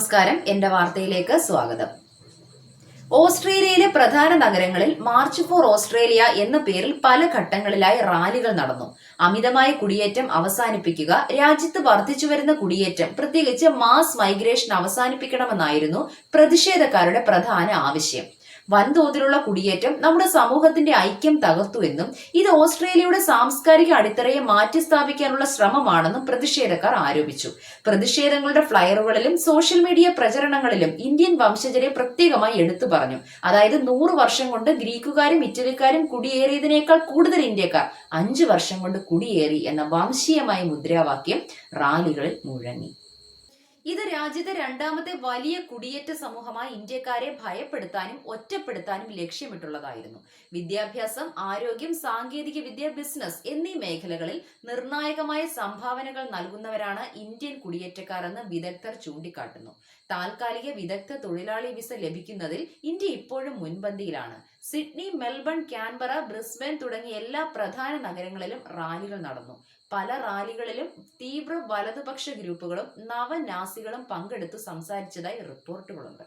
നമസ്കാരം. എന്റെ വാർത്തയിലേക്ക് സ്വാഗതം. ഓസ്ട്രേലിയയിലെ പ്രധാന നഗരങ്ങളിൽ മാർച്ച് ഫോർ ഓസ്ട്രേലിയ എന്ന പേരിൽ പല ഘട്ടങ്ങളിലായി റാലികൾ നടന്നു. അമിതമായ കുടിയേറ്റം അവസാനിപ്പിക്കുക രാജ്യത്ത് വർദ്ധിച്ചുവരുന്ന കുടിയേറ്റം പ്രത്യേകിച്ച് മാസ് മൈഗ്രേഷൻ അവസാനിപ്പിക്കണമെന്നായിരുന്നു പ്രതിഷേധക്കാരുടെ പ്രധാന ആവശ്യം. വൻതോതിലുള്ള കുടിയേറ്റം നമ്മുടെ സമൂഹത്തിന്റെ ഐക്യം തകർത്തുവെന്നും ഇത് ഓസ്ട്രേലിയയുടെ സാംസ്കാരിക അടിത്തറയെ മാറ്റിസ്ഥാപിക്കാനുള്ള ശ്രമമാണെന്നും പ്രതിഷേധക്കാർ ആരോപിച്ചു. പ്രതിഷേധങ്ങളുടെ ഫ്ലയറുകളിലും സോഷ്യൽ മീഡിയ പ്രചരണങ്ങളിലും ഇന്ത്യൻ വംശജരെ പ്രത്യേകമായി എടുത്തു പറഞ്ഞു. അതായത് നൂറ് വർഷം കൊണ്ട് ഗ്രീക്കുകാരും ഇറ്റലിക്കാരും കുടിയേറിയതിനേക്കാൾ കൂടുതൽ ഇന്ത്യക്കാർ അഞ്ചു വർഷം കൊണ്ട് കുടിയേറി എന്ന വംശീയമായ മുദ്രാവാക്യം റാലികളിൽ മുഴങ്ങി. ഇത് രാജ്യത്തെ രണ്ടാമത്തെ വലിയ കുടിയേറ്റ സമൂഹമായി ഇന്ത്യക്കാരെ ഭയപ്പെടുത്താനും ഒറ്റപ്പെടുത്താനും ലക്ഷ്യമിട്ടുള്ളതായിരുന്നു. വിദ്യാഭ്യാസം ആരോഗ്യം സാങ്കേതിക വിദ്യ ബിസിനസ് എന്നീ മേഖലകളിൽ നിർണായകമായ സംഭാവനകൾ നൽകുന്നവരാണ് ഇന്ത്യൻ കുടിയേറ്റക്കാരെന്ന് വിദഗ്ധർ ചൂണ്ടിക്കാട്ടുന്നു. താൽക്കാലിക വിദഗ്ധ തൊഴിലാളി വിസ ലഭിക്കുന്നതിൽ ഇന്ത്യ ഇപ്പോഴും മുൻപന്തിയിലാണ്. സിഡ്നി മെൽബൺ ക്യാൻബറ ബ്രിസ്ബൻ തുടങ്ങിയ എല്ലാ പ്രധാന നഗരങ്ങളിലും റാലികൾ നടന്നു. പല റാലികളിലും തീവ്ര വലതുപക്ഷ ഗ്രൂപ്പുകളും നവനാസികളും പങ്കെടുത്ത് സംസാരിച്ചതായി റിപ്പോർട്ടുകളുണ്ട്